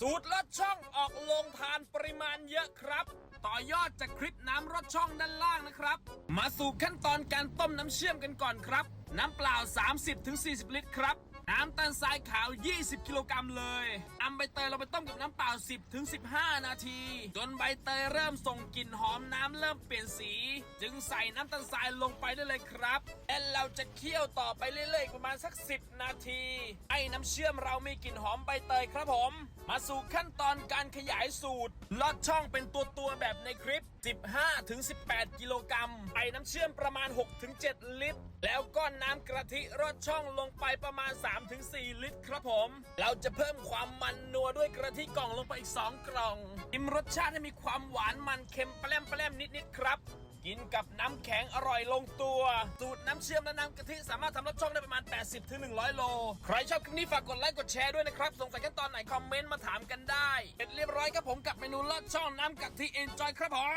สูตรลดช่องออกโรงทานปริมาณเยอะครับ ต่อยอดจากคลิปน้ำรดช่องด้านล่างนะครับ มาสู่ขั้นตอนการต้มน้ำเชื่อมกันก่อนครับ น้ำเปล่า 30-40 ลิตรครับ น้ำตาลทรายขาว 20 กิโลกรัมเลยนำใบเตยเราไปต้มกับน้ำเปล่า 10-15 นาที จนใบเตยเริ่มส่งกลิ่นหอมน้ำเริ่มเปลี่ยนสี จึงใส่น้ำตาลทรายลงไปได้เลยครับและเราจะเคี่ยวต่อไปเรื่อยๆประมาณสัก 10 นาที ไอ้น้ำเชื่อมเรามีกลิ่นหอมใบเตยครับผม มาสู่ขั้นตอนการขยายสูตรลอดช่องเป็นตัวตัวแบบในคลิป 15-18 กิโลกรัมไอ้น้ำเชื่อมประมาณ 6-7 ลิตร แล้วก็น้ำกะทิรดช่องลงไปประมาณ3-4 ลิตรครับผม เราจะเพิ่มความมันนัวด้วยกะทิกล่องลงไปอีก 2 กล่องชิมรสชาติให้มีความหวานมันเค็มแปร่มแปร่มนิดๆครับกินกับน้ำแข็งอร่อยลงตัว สูตรน้ำเชื่อมและน้ำกะทิสามารถทำรสช่องได้ประมาณ 80ถึง100โล ใครชอบคลิปนี้ฝากกดไลค์กดแชร์ด้วยนะครับ สงสัยขั้นตอนไหนคอมเมนต์มาถามกันได้เสร็จเรียบร้อยครับผมกับเมนูลอดช่องน้ำกะทิเอนจอยครับผม